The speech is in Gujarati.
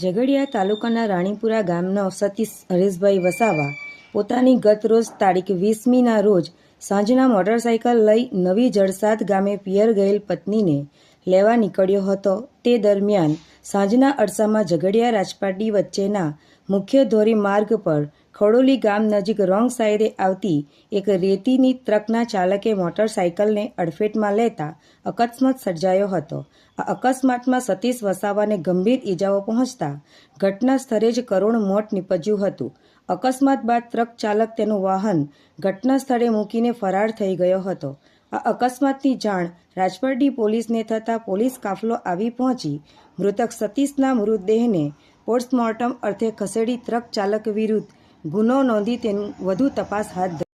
ઝઘડિયા તાલુકાના રાણીપુરા ગામનો સતીશ હરેશભાઈ વસાવા પોતાની ગત રોજ તારીખ વીસમીના રોજ સાંજના મોટરસાયકલ લઈ નવી જળસાદ ગામે પિયર ગયેલ પત્નીને લેવા નીકળ્યો હતો. તે દરમિયાન સાંજના અરસામાં ઝઘડિયા રાજપાટી વચ્ચેના મુખ્ય ધોરી માર્ગ પર ખડોલી ગામ નજીક રોંગ સાઈડે આવતી એક રેતીની ટ્રકના ચાલકે મોટરસાયકલને અડફેટમાં લેતા અકસ્માત સર્જાયો હતો. આ અકસ્માતમાં સતીશ વસાવાને ગંભીર ઈજાઓ પહોંચતા ઘટના સ્થળે જ કરુણ મોત નીપજ્યું હતું. અકસ્માત બાદ ટ્રક ચાલક તેનું વાહન ઘટના સ્થળે મૂકીને ફરાર થઈ ગયો હતો. આ અકસ્માતની જાણ રાજપરડી પોલીસને થતાં પોલીસ કાફલો આવી પહોંચી મૃતક સતીશના મૃતદેહને પોસ્ટમોર્ટમ અર્થે ખસેડી ટ્રક ચાલક વિરુદ્ધ ગુનો નોંધી તેનું વધુ તપાસ હાથ ધરી